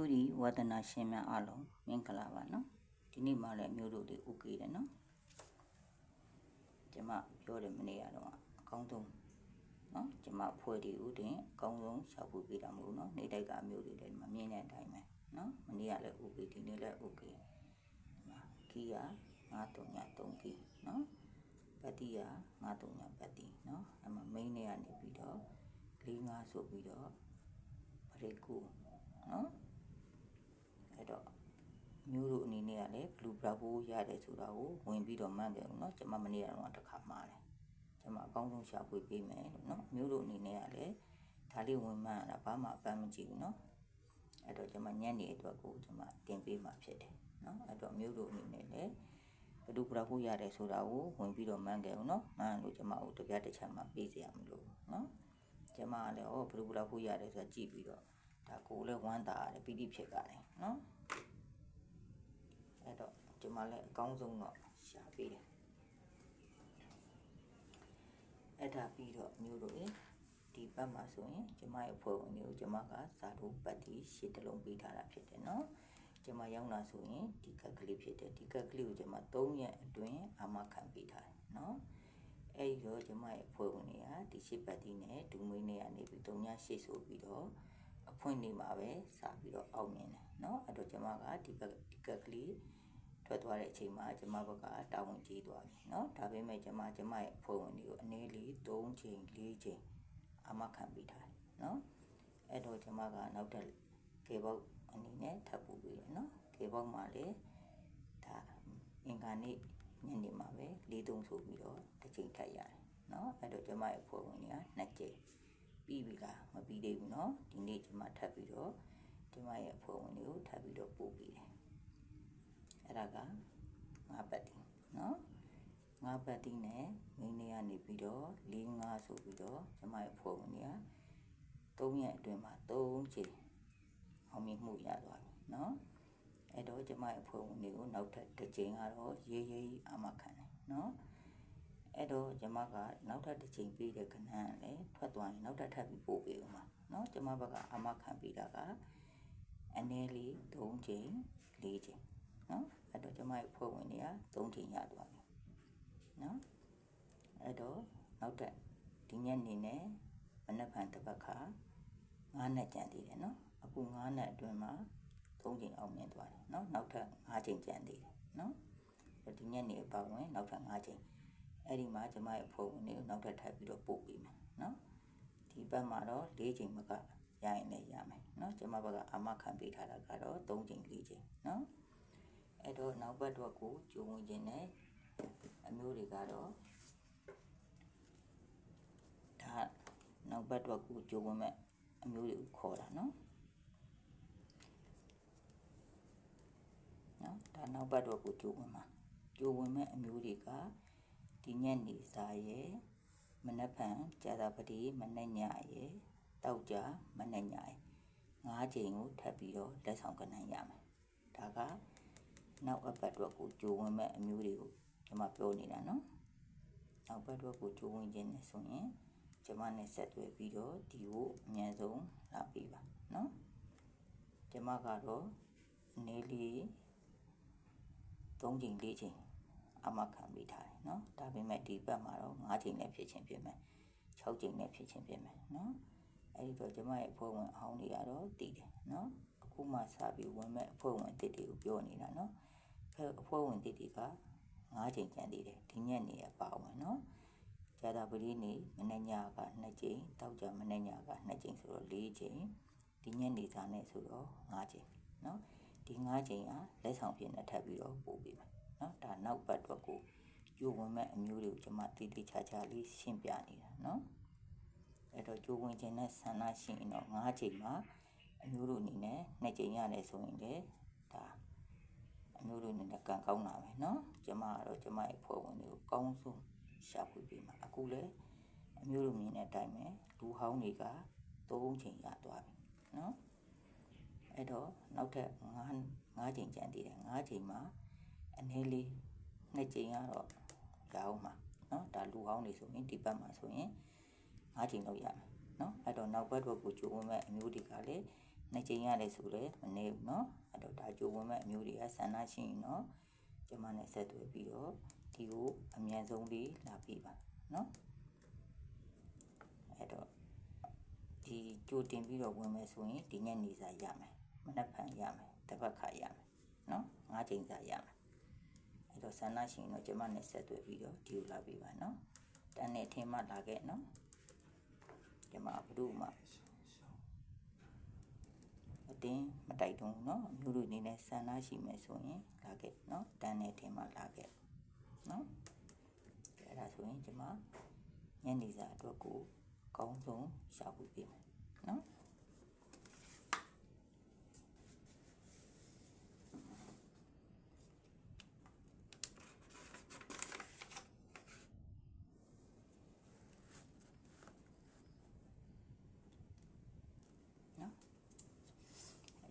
တူဒီဝဒနာရှင်များအားလုံးမင်္ဂလာပါနော်ဒီနေ့မှလည်းမျိုးတို့တွေဥကေတယ်နော်ကျွန်မပြောတယ်မနေ့ကတော့အကောင်းဆုံးနော်ကျွန်မဖွဲ့ဒီဥတင်အကောင်းဆုံးရှောက်ဖို့ပြတာမဟုတ်နော်နေ့တိုက်ကအမျိုးတွေလည်းမမြင်တဲ့အတိုင်းပဲနော်မနေ့ကလည်းဥကေဒီနေ့လည်းဥကေကီယာ933ကီနော်ပတိယာ933ပတိနော်အဲ့မှာ main တွေကနေပြီးတော့45ဆိုပြီးတော့ပရိကူနော် အဲ့တော့မျိုးတို့အနေနဲ့ကလည်း blue bravo ရတယ်ဆိုတာကိုဝင်ပြီးတော့မှတ်ကြအောင်နော်ကျွန်မမနေ့ကတော့တစ်ခါမှားတယ်ကျွန်မအကောင်းဆုံးရှာဖွေပေးမယ်လို့နော်မျိုးတို့အနေနဲ့ကလည်းဒါလေးဝင်မှတ်ရတာဘာမှအပန်းမကြည့်ဘူးနော်အဲ့တော့ကျွန်မညံ့နေအတွက်ကိုကျွန်မတင်ပေးမှာဖြစ်တယ်နော်အဲ့တော့မျိုးတို့အနေနဲ့လည်းဘယ်လိုပရာကိုရတယ်ဆိုတာကိုဝင်ပြီးတော့မှန်းကြအောင်နော်မှန်းလို့ကျွန်မတို့တပြားတစ်ချက်မှပေးစီရမလို့နော်ကျွန်မကလည်းဩဘယ်လိုပရာကိုရတယ်ဆိုတာကြည့်ပြီးတော့ ဒါကိုလည်းဝမ်းသာရတယ်ပီတိဖြစ်ကြတယ်နော်အဲ့တော့ဒီမှာလည်းအကောင်းဆုံးတော့ရှာပေးတယ်အဲ့ဒါပြီးတော့မျိုးတို့ရင်ဒီဘက်မှာဆိုရင်ကျမရဲ့ဖွဲ့ဝင်မျိုးကျမကဇာတို့ပတ်တီရှစ်တလုံးပေးထားတာဖြစ်တယ်နော်ကျမရောက်လာဆိုရင်ဒီကက်ကလေးဖြစ်တယ်ဒီကက်ကလေးကိုကျမ3ရက်အတွင်းအာမခံပေးထားတယ်နော်အဲ့ဒီတော့ကျမရဲ့ဖွဲ့ဝင်တွေကဒီရှစ်ပတ်တီနဲ့ဒူမွေးနဲ့ကနေပြီး3ညရှေ့ဆိုပြီးတော့ အဖွင့်နေမှာပဲစပြီးတော့အောက်မြင်တယ်เนาะအဲ့တော့ကျမကဒီဘက်ဒီကက်ကလေးထွက်သွားတဲ့အချိန်မှာကျမဘက်ကတာဝန်ကြီးသွားပြီเนาะဒါပေမဲ့ကျမကျမရဲ့အဖွဲ့ဝင်တွေကိုအနေလေး3ချိန်4ချိန်အမခံပေးထားတယ်เนาะအဲ့တော့ကျမကနောက်တက်ကေဘောက်အနေနဲ့ထပ်ပူပြီးတယ်เนาะကေဘောက်မှာလေဒါအင်္ဂါနေ့ညနေမှာပဲ၄တုံးဆိုပြီးတော့တစ်ချိန်ထပ်ရတယ်เนาะအဲ့တော့ကျမရဲ့အဖွဲ့ဝင်တွေက2ချိန် ပြီးပြီလားမပြီးသေးဘူးเนาะဒီနေ့ကျမထပ်ပြီးတော့ကျမရဲ့အဖွဲ့ဝင်တွေကိုထပ်ပြီးတော့ပို့ပြီးတယ်အဲ့ဒါကငါးပတ်တင်เนาะငါးပတ်တင်နဲ့မင်းလေးကနေပြီးတော့၄၅ဆိုပြီးတော့ကျမရဲ့အဖွဲ့ဝင်တွေက3ရက်အတွင်းမှာ3ချိန်အောင်မြင်မှုရသွားပြီเนาะအဲ့တော့ကျမရဲ့အဖွဲ့ဝင်တွေကိုနောက်ထပ်တစ်ချိန်ကတော့ရေးရေးအမခံတယ်เนาะ အဲ့တော့ကျမကနောက်ထပ်တစ်ချိန်ပြီးတဲ့ခဏလည်းထွက်သွားရင်နောက်ထပ်ထပ်ပြီးပို့ပေးဦးမှာเนาะကျမဘက်ကအမခံပြီးတာကအနည်းလေး3ချိန်4ချိန်เนาะအဲ့တော့ကျမရဲ့ဖွဲ့ဝင်တွေက3ချိန်ရသွားပြီเนาะအဲ့တော့နောက်ထပ်ဒီညနေနဲ့မနက်ဖြန်တစ်ပတ်ခါ9နှစ်ကြံသေးတယ်เนาะအခု9နှစ်အတွင်းမှာ3ချိန်အောင်မြင်သွားတယ်เนาะနောက်ထပ်5ချိန်ကြံသေးတယ်เนาะဒီညနေအပါဝင်နောက်ထပ်5ချိန် အဲ့ဒီမှာကျမရဲ့အဖွဲ့ဝင်တွေကိုနောက်ထပ်ထပ်ပြီးတော့ပို့ပေးမယ်နော်ဒီဘက်မှာတော့၄ချိန်မကရရင်လည်းရမယ်နော်ကျမဘက်ကအာမခံပေးထားတာကတော့၃ချိန်၄ချိန်နော်အဲ့တော့နောက်ဘက်တော့ကိုကြုံဝင်ခြင်းနဲ့အမျိုးတွေကတော့ဒါနောက်ဘက်တော့ကိုကြုံဝင်မဲ့အမျိုးတွေကိုခေါ်တာနော်နော်ဒါနောက်ဘက်တော့ကိုကြိုးဝင်မှာကြိုးဝင်မဲ့အမျိုးတွေက ဒီညက်နေစာရဲ့မနက်ဖြန်ကြာတာပတိမနက်ညရဲ့တောက်ကြမနက်ညရဲ့ငါးချိန်ကိုထပ်ပြီးတော့လက်ဆောင်ကနိုင်ရမယ်ဒါကနောက်အပတ်တော့ကိုဂျိုးဝင်မဲ့အမျိုးတွေကိုကျွန်မပြောနေတာနော်နောက်ဘက်တော့ကိုဂျိုးဝင်ခြင်းနဲ့ဆိုရင်ကျွန်မနဲ့ဆက်သွယ်ပြီးတော့ဒီကိုအမြန်ဆုံးလာပေးပါနော်ကျွန်မကတော့နေလေး3ချိန်4ချိန် အမခံပေးထားတယ်เนาะဒါပေမဲ့ဒီဘက်မှာတော့5ချိန်နဲ့ဖြစ်ချင်းဖြစ်မယ်6ချိန်နဲ့ဖြစ်ချင်းဖြစ်မယ်เนาะအဲ့ဒီတော့ကျမရဲ့အဖွဲ့ဝင်အဟောင်းတွေကတော့တည်တယ်เนาะအခုမှစပြီးဝင်မဲ့အဖွဲ့ဝင်တစ်တွေကိုပြောနေတာเนาะအဖွဲ့ဝင်တစ်တွေက5ချိန်ကျန်သေးတယ်ဒီညက်နေရပါဝင်เนาะဇာတာပတိနေမနေ့ညက2ချိန်တောက်ကြမနေ့ညက2ချိန်ဆိုတော့4ချိန်ဒီညက်နေစားနဲ့ဆိုတော့5ချိန်เนาะဒီ9ချိန်ကလက်ဆောင်ဖြစ်နေထပ်ပြီးတော့ပို့ပေးမယ် နော်ဒါနောက်ပတ်အတွက်ကိုကြိုးဝင်မဲ့အမျိုးတွေကိုကျွန်မတိတိကျကျလေးရှင်းပြနေတာနော်အဲ့တော့ကြိုးဝင်ခြင်းနဲ့ဆန္ဒရှိရင်တော့၅ချိန်မှာအမျိုးတို့အနေနဲ့နှစ်ချိန်ရတယ်ဆိုရင်လည်းဒါအမျိုးတို့အနေနဲ့ကံကောင်းတာပဲနော်ကျမကတော့ကျမရဲ့ဖွဲ့ဝင်တွေကိုကောင်းဆုံးရှာဖွေပေးမှာအခုလည်းအမျိုးတို့မြင်တဲ့အတိုင်းပဲလူဟောင်းတွေက၃ချိန်ရသွားပြီနော်အဲ့တော့နောက်ထပ်၅၅ချိန်ကျန်သေးတယ်၅ချိန်မှာ အနည်းလေး2ချိန်ကတော့ရအောင်မှာเนาะဒါလူဟောင်းတွေဆိုရင်ဒီဘက်မှာဆိုရင်9ချိန်လောက်ရမယ်เนาะအဲ့တော့နောက်ဘက်တော့ကိုကြိုးဝင်မဲ့အမျိုးတွေကလည်း နှစ်ချိန်ရတယ်ဆိုလည်းမနေဘူးเนาะအဲ့တော့ဒါကြိုးဝင်မဲ့အမျိုးတွေကဆန္ဒရှိရင်တော့ကျမနဲ့ဆက်သွယ်ပြီးတော့ဒီကိုအမြန်ဆုံးလေးလာပြပါเนาะအဲ့တော့ဒီကြိုတင်ပြီးတော့ဝင်မယ်ဆိုရင်ဒီညနေစာရမယ်မနက်ဖြန်ရမယ်တစ်ပတ်ခါရမယ်เนาะငါးချိန်စာရမယ် အဲ့တော့ဆန္ဒရှိရင်တော့ကျမနဲ့ဆက်သွယ်ပြီးတော့ဒီလိုလာပေးပါနော်တန်းနဲ့အထင်မှလာခဲ့နော်ကျမဘလို့မှအတင်းမတိုက်တော့ဘူးနော်မျိုးတို့အနေနဲ့ဆန္ဒရှိမယ်ဆိုရင်လာခဲ့နော်တန်းနဲ့အထင်မှလာခဲ့နော်အဲ့ဒါဆိုရင်ကျမညနေစာအတွက်ကိုအကောင်းဆုံးရှာဖွေပေးမယ်နော်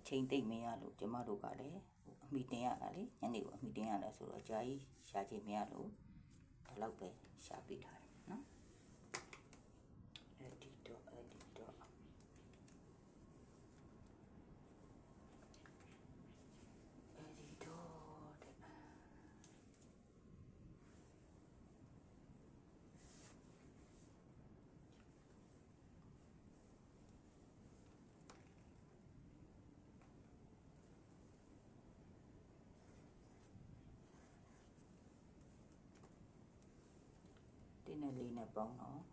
ချိန်သိမ့်မရလို့ကျမတို့ကလည်းအမိတင်ရတာလေညနေကိုအမိတင်ရတာဆိုတော့ကြာကြီးရှာချိန်မရလို့ဒီလောက်ပဲရှာပေးထားတယ်เ1နဲ့4နဲ့ပေါင်းတော့9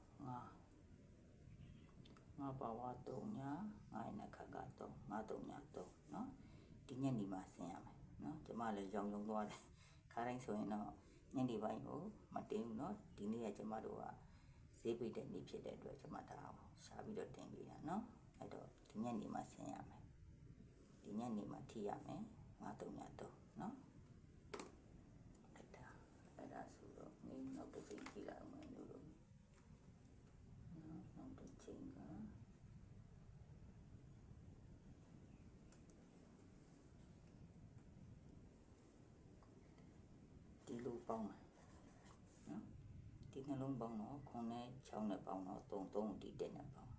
9ပါဝါ3ညာ9နဲ့ခက်က3 9 3ညာ3เนาะဒီညနေမှာဆင်းရမယ်เนาะကျမလည်းရောင်ရုံသွားတယ်ခါတိုင်းဆိုရင်တော့ညနေပိုင်းကိုမတင်ဘူးเนาะဒီနေ့ကကျမတို့ကဈေးပိတ်တဲ့နေ့ဖြစ်တဲ့အတွက်ကျမဒါအောင်ရှာပြီးတော့တင်ပေးတာเนาะအဲ့တော့ဒီညနေမှာဆင်းရမယ်ဒီညနေမှာထိရမယ်9 3ညာ3เนาะ ပေါင်းမယ်နော်ဒီနှလုံးပေါင်းတော့ခုနဲ့6နဲ့ပေါင်းတော့3 3ဒီတက်နဲ့ပေါင်း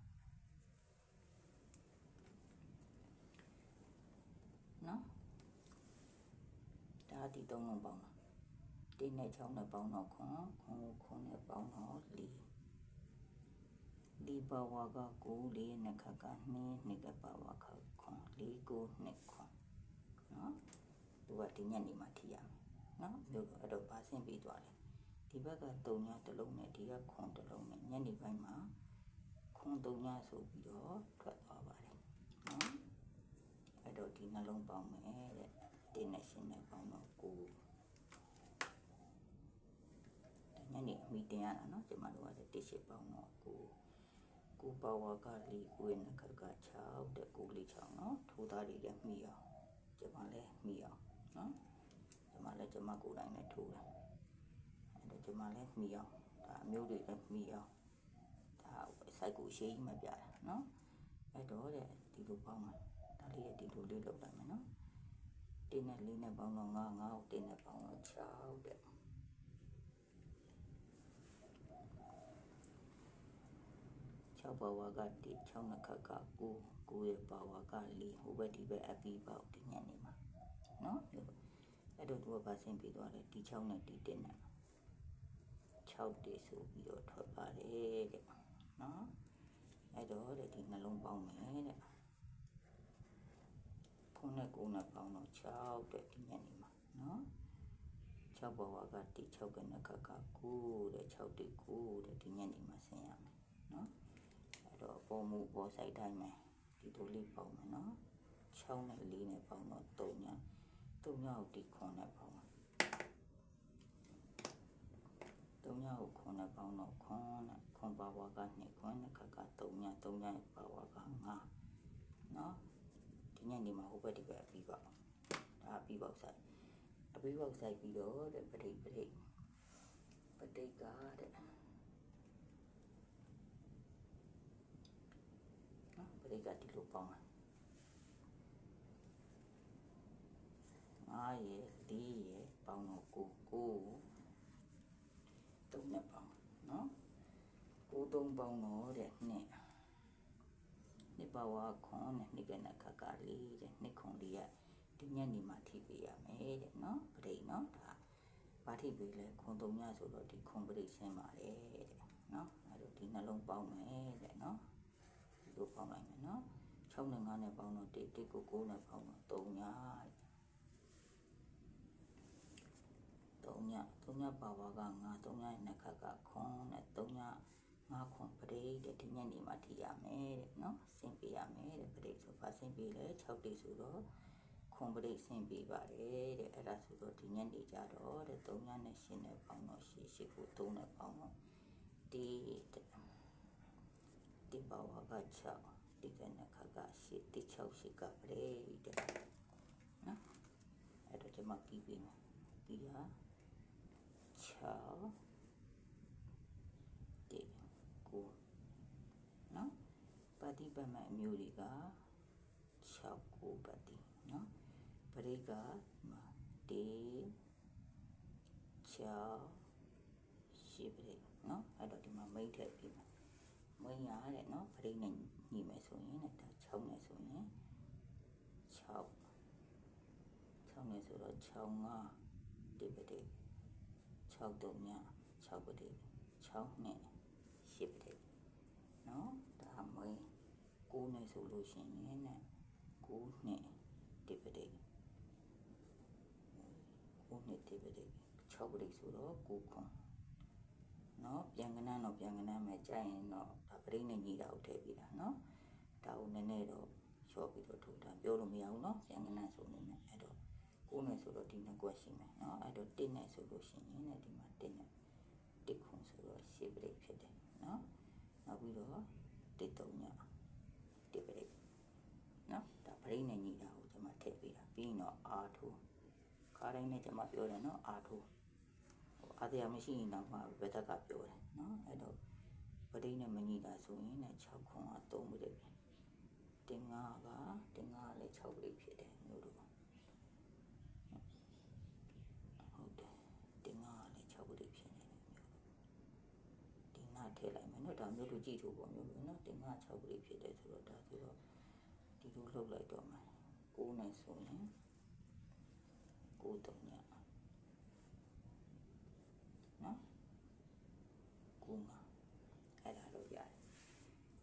နော်ဒါဒီ3လုံးပေါင်းတာတင်းနဲ့ချောင်းနဲ့ပေါင်းတော့ခွန်ခွန်ခွန်နဲ့ပေါင်းတော့လီလီပါဝါကကိုလေးနဲ့ခက်ကနှစ်နှစ်ကပါဝါခခွန်လေးကိုနှစ်ခွန်နော်သူကဒီညနေမှထိရမယ် နော်သူတို့အဲ့တော့ပါဆင့်ပြီးသွားတယ်ဒီဘက်ကတုံညာတစ်လုံးနဲ့ဒီကခွန်တစ်လုံးနဲ့ညနေပိုင်းမှာခွန်တုံညာဆိုပြီးတော့ထွက်သွားပါတယ်နော်အဲ့တော့ဒီနှလုံးပေါင်းမယ်တဲ့တင်းနဲ့ရှင်းနဲ့ပေါင်းတော့ကိုညနေအမိတင်ရတာနော်ကျမတို့ကလည်းတစ်ရှိပေါင်းတော့ကိုကိုပါဝါကလေးကိုနခက6တဲ့ကိုလေး6နော်ထိုးသားလေးလည်းမိအောင်ကျမလည်းမိအောင်နော် မလည်းကျမကိုယ်တိုင်နဲ့ထိုးတာအဲ့တော့ကျမလည်းမိအောင်ဒါအမျိုးတွေလည်းမိအောင်ဒါစိုက်ကိုရှေးကြီးမပြတာနော်အဲ့တော့တဲ့ဒီလိုပေါင်းမှာဒါလေးရဲ့ဒီလိုလေးလောက်တာမယ်နော်တင်းနဲ့လေးနဲ့ပေါင်းတော့ငါးငါးတင်းနဲ့ပေါင်းတော့6တဲ့6ပါဝါကတိ6နှစ်ခါက9 9ရဲ့ပါဝါက4ဟိုဘက်ဒီဘက်အပီပေါက်ဒီညနေမှာနော် အဲ့တော့သူကပါဆင်းပြီးသွားတယ်ဒီ6နဲ့ဒီ1နဲ့6တေဆိုပြီးတော့ထွက်ပါတယ်တဲ့နော်အဲ့တော့တဲ့ဒီနှလုံးပေါင်းမယ်တဲ့ခုနဲ့9နဲ့ပေါင်းတော့6တဲ့ဒီညနေမှာနော်6ပါဝါကတိ6ကနှစ်ခတ်က9တဲ့6တေ9တဲ့ဒီညနေမှာဆင်းရမယ်နော်အဲ့တော့ပေါ်မှုပေါ်ဆိုင်တိုင်းမယ်ဒီလိုလေးပေါင်းမယ်နော်6နဲ့4နဲ့ပေါင်းတော့3ည 3ညကိုဒီခွန်နဲ့ပေါင်းမယ်3ညကိုခွန်နဲ့ပေါင်းတော့ခွန်နဲ့ခွန်ပါဝါက2ခွန်နဲ့ခက်က3ည3ညပါဝါက5နော်ဒီညနေမှာဟိုဘက်ဒီဘက်ပြီးပါဒါအပြီးပေါက်ဆိုင်အပြီးပေါက်ဆိုင်ပြီးတော့တဲ့ပဋိပဋိပဋိကတဲ့နော်ပရိကဒီလိုပေါင်း တာငါးရယ်လေးရယ်ပေါင်းတော့ကိုကိုသုံးနဲ့ပေါင်းနော်ကိုသုံးပေါင်းတော့တဲ့နှစ်နှစ်ပေါင်းပါဝါခွန်နဲ့နှိကနခကလေးတဲ့နှစ်ခွန်လေးကဒီညနေမှာထိပေးရမယ်တဲ့နော်ပရိနော်ဒါဘာထိပေးလဲခွန်သုံးညဆိုတော့ဒီခွန်ပရိဆင်းပါတယ်တဲ့နော်အဲ့တော့ဒီနှလုံးပေါင်းမယ်တဲ့နော်ဒီလိုပေါင်းလိုက်မယ်နော်6နဲ့9နဲ့ပေါင်းတော့1 1ကို9နဲ့ပေါင်းတော့3ညတဲ့3 ည3ညပါဝါက9 3ညရဲ့နှစ်ခါကခွန်နဲ့3ညငါခွန်ပရိတဲ့ဒီညနေမှာထိရမယ်တဲ့နော်ဆင်ပေးရမယ်တဲ့ပရိဆိုပါဆင်ပေးလဲ6တိဆိုတော့ခွန်ပရိဆင်ပေးပါတယ်တဲ့အဲ့ဒါဆိုတော့ဒီညနေကြတော့တဲ့3ညနဲ့8နဲ့ပေါင်းတော့8 8ကို3နဲ့ပေါင်းတော့ဒီတဲ့ဒီပါဝါက6ဒီကနေ့ခါက8ဒီ6 8ကပရိတဲ့နော်အဲ့တော့ဒီမှာပြီးပြီမယ်ပြီးရ 6ဒီကိုနော်ပါတိပတ်မဲ့အမျိုးတွေက6ကိုပါတိနော်ပရိကမှာတေ6ရှိပရိနော်အဲ့တော့ဒီမှာမိတ်ထည့်ပြီးမှာမွေးရတဲ့နော်ပရိနဲ့ညီမယ်ဆိုရင်လည်းဒါ6နဲ့ဆိုရင်6 6နဲ့ဆိုတော့6 5ဒီပရိ 6တုံည6ပရိ6နဲ့10ပရိနော်ဒါမွေး9နဲ့ဆိုလို့ရှိရင်နဲ့9နဲ့ဒီပရိ9နဲ့ဒီပရိ6ပရိဆိုတော့9ခွန်နော်ပြန်ကနန်းတော့ပြန်ကနန်းမယ်ကြာရင်တော့ဒါပရိနဲ့ညီတာကိုထည့်ပြီးတာနော်ဒါကိုနည်းနည်းတော့လျှော့ပြီးတော့ထုတ်တာပြောလို့မရဘူးနော်ပြန်ကနန်းဆိုနေမယ်အဲ့တော့ 9နဲ့ဆိုတော့ဒီနှစ်ကွက်ရှိမယ်နော်အဲ့တော့1နဲ့ဆိုလို့ရှိရင်လည်းဒီမှာ1နဲ့1ခွန်ဆိုတော့10ပရိဖြစ်တယ်နော်နောက်ပြီးတော့1 3ည1ပရိနော်ဒါပရိနဲ့ညီတာကိုကျွန်မထည့်ပေးတာပြီးရင်တော့အာထိုးခါတိုင်းနဲ့ကျွန်မပြောတယ်နော်အာထိုးဟိုအားတရားမရှိရင်တော့မှဘယ်သက်ကပြောတယ်နော်အဲ့တော့ပရိနဲ့မညီတာဆိုရင်လည်း6ခွန်က3ပရိတင်ငါကတင်ငါကလည်း6ပရိဖြစ်တယ်မျိုးတို့ဟုတ်တယ်တင်ငါကလည်း6ပရိဖြစ်နေတယ်မျိုးဒီနာထည့်လိုက်မယ်နော်ဒါမျိုးတို့ ကြည့်ထို့ပေါ့မျိုးတို့နော်တင်ငါ6ပရိဖြစ်တယ်ဆိုတော့ဒါဆိုတော့ဒီလိုလှုပ်လိုက်တော့မယ်9နဲ့ဆိုရင်9တုံညနော်9မှာအဲ့ဒါတော့ရတယ်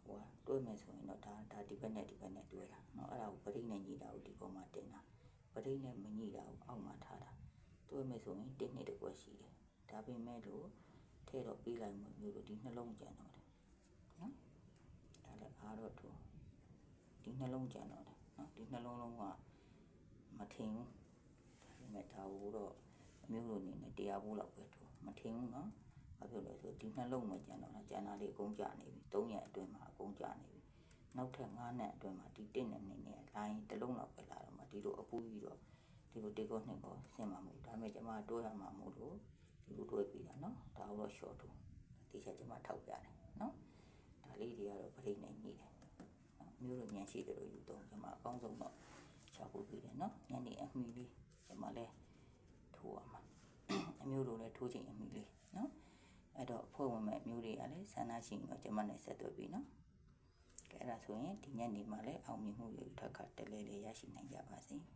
ဟိုကတွဲမယ်ဆိုရင်တော့ဒါဒါဒီဘက်နဲ့ဒီဘက်နဲ့တွဲတာเนาะအဲ့ဒါကိုပရိနဲ့ညီတာကိုဒီပေါ်မှာတင်တာပရိနဲ့မညီတာကိုအောက်မှာထားတာတွဲမယ်ဆိုရင်တစ်နှစ်တစ်ကွက်ရှိတယ်ဒါပေမဲ့လို့ထဲတော့ပေးလိုက်မှမျိုးလို့ဒီနှလုံးကြံတော့တယ်နော်ဒါလည်းအား တော့ထိုးဒီနှလုံးကြံတော့တယ်နော်ဒီနှလုံးလုံးကမထင်ဘူးဒါပေမဲ့ဒါကိုတော့အမျိုးလိုအနေနဲ့တရားဖို့လောက်ပဲထိုးမထင်ဘူးနော်ဘာဖြစ်လို့လဲဆိုဒီနှလုံးမကြံတော့တာကြံတာလေးအကုန်ကြနေပြီ၃ရက်အတွင်းမှာအကုန်ကြနေပြီနောက်ထပ်9နှစ်အတွင်းမှာဒီ1နဲ့2နဲ့လိုင်းတစ်လုံးလောက်ပဲလာတော့မှဒီလိုအပူကြီးတော့ဒီလိုတေကောနှစ်ကောဆင်မှာမဟုတ်ဒါပေမဲ့ကျွန်မတွဲရမှာမဟုတ်လို့ဒီလိုတွဲပြီးတာနော်ဒါတော့ short ထိုးဒီချက်ကျွန်မထောက်ပြတယ်နော်ဒါလေးတွေကတော့ဗရိတ်နဲ့ညှိတယ်နော် မျိုးလိုညံရှိတယ်လို့ယူတော့ကျွန်မအကောင်းဆုံးတော့ချဖို့ပြီးတယ်နော်ညနေအမီလေးကျွန်မလည်းထိုးရမှာအမျိုးလိုလည်းထိုးချိန်အမီလေးနော်အဲ့တော့ဖွဲ့ဝင်မဲ့မျိုးတွေကလည်းဆန္ဒရှိရင်တော့ကျွန်မနဲ့ဆက်သွယ်ပြီးနော်ကဲအဲ့ဒါဆိုရင်ဒီညနေမှာလည်းအောင်မြင်မှုတွေထပ်ခါတလဲလဲရရှိနိုင်ကြပါစေ။